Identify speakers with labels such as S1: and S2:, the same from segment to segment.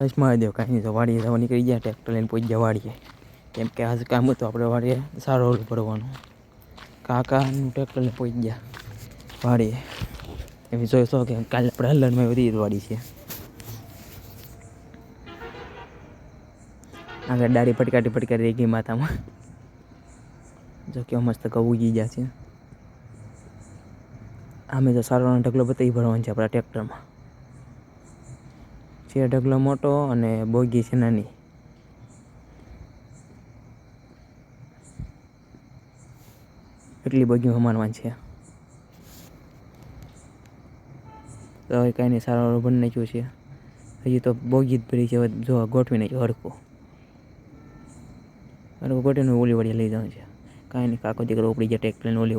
S1: બસ મહાદેવ, કાંઈ નહીં તો વાડીએ જવા નીકળી ગયા ટ્રેક્ટર લઈને પહોંચી ગયા વાડીએ કેમ કે આજે કામ હતું, આપણે વાડીએ સારો ઓલું ભરવાનું. કાકાનું ટ્રેક્ટર લઈને પહોંચી ગયા, વાડીએ. એવી જોઈ છો કે કાલે આપણે હલનમાં બધી જ વાડી છે. આગળ દાઢી ફટકાટી પટકાટી રહી ગઈ માથામાં. જો કે મસ્ત કહું ઉગી ગયા છે. આમે તો સારો ઢગલો બતાવી ભરવાનો છે આપણા ટ્રેક્ટરમાં છે, ઢગલો મોટો અને બોગી છે, નાની. એટલી બોગી હમાનવાન છે. તો હવે કાંઈ નહીં સારો બની નાખ્યું છે. હજી તો બોગી જ ભરી છે, હવે જો ગોઠવી નાખ્યું હડકું. હડકું ગોઠવીને ઓલીવાડીએ લઈ જવાનું છે. કાંઈ નહીં, કાકો દીકરો ઉપડી જાય ટેક પ્લેન ઓલી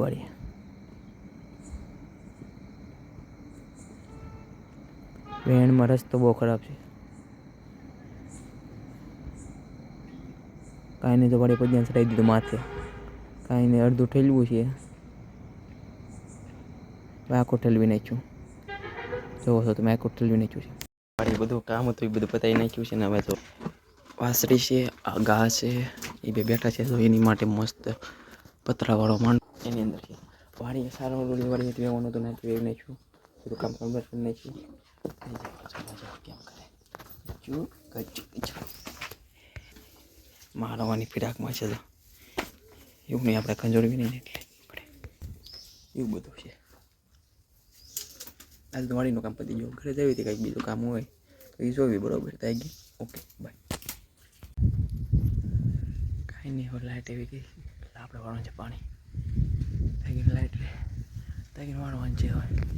S1: વેણમાં રસ્તો બહુ ખરાબ છે. કાંઈ નહીં તો વાળી પજ્ઞાન ચડાવી દીધું માથે. કાંઈ નહીં, અડધું ઠેલવું છે. આખું ઠેલવી નાખ્યું. જોવો છો તમે, આખું ઠેલવી નાખ્યું છે. મારી બધું કામ હતું, એ બધું પતાવી નાખ્યું છે ને હવે તો વાસરી છે, આ ઘા છે, એ બે બેઠા છે, તો એની માટે મસ્ત પતરાવાળો માંડ એની અંદર છે. વાડીએ સારો રોલી વાળી વેવાનું તો નાખ્યું, એવું નાખ્યું. બધું કામ કરી નાખ્યું. કેમ કરે કચ્ચું મારવાની ફિરાકમાં છે તો. એવું નહીં, આપણે ખંજોડવી નહીં એટલે એવું બધું છે. આજ તો વાડીનું કામ પતી ગયું. ઘરે જવી હતી કંઈક બીજું કામ હોય, તો એ જોવી બરાબર. થઈ ગઈ. Okay, bye. કાંઈ નહીં, હવે લાઇટ એવી ગઈ. એટલે આપણે વાળવાનું છે પાણી. થઈ ગયું લાઇટ લે થઈ ગઈ વાળવાનું છે હવે.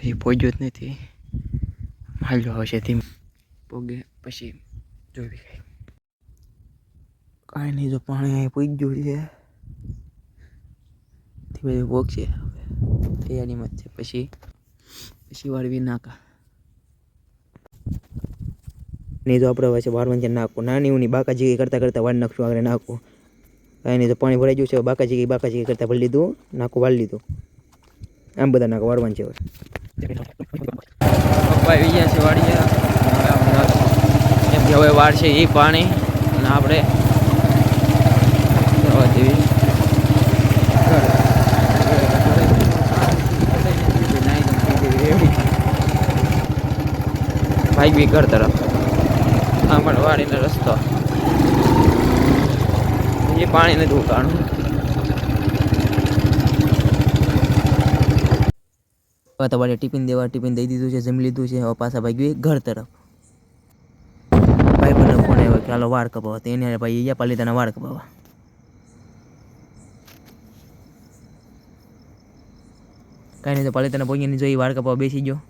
S1: હજી પહોંચ્યો જ નથી હાલ્યો આવશે ધીમ પોગે પછી જોઈ કઈ કાંઈ નહીં જો પાણી અહીં પૂઈ ગયું છે ધીમે ધીમે પહોંચશે તૈયારીમાં જ છે પછી પછી વાળવી નાકા નહીં તો આપણે હવે છે વાળવાનું છે નાખવું નાની ઉની બાકાજી કરતાં કરતાં વાળ નાખશું આગળ નાખવું કાંઈ નહીં તો પાણી ભરાઈ ગયું છે બાકાજી બાકાજી કરતાં ભરી લીધું નાખું વાળી લીધું આમ બધા નાખો વાળવાનું છે હવે પપ્પા આવી ગયા છે વાડીએ. કેમ કે હવે વાર છે એ પાણી. અને આપણે જવા ભાઈ બી ઘર તરફ. આ પણ વાડીનો રસ્તો. એ પાણી નથી ઉકાણું હવે તમારે ટિફિન દેવા, ટિફિન દઈ દીધું છે, જમી લીધું છે, હવે પાછા ભાગ્યું ઘર તરફ. ભાઈ પણ ફોન આવ્યો કે હાલો વાળ કપાવવા તો એને ભાઈ અહીંયા પાલિતાના વાળ કપાવવા. કાંઈ નહીં તો પાલિતાના પોગીની જોઈ વાળ કપાવવા બેસી ગયો.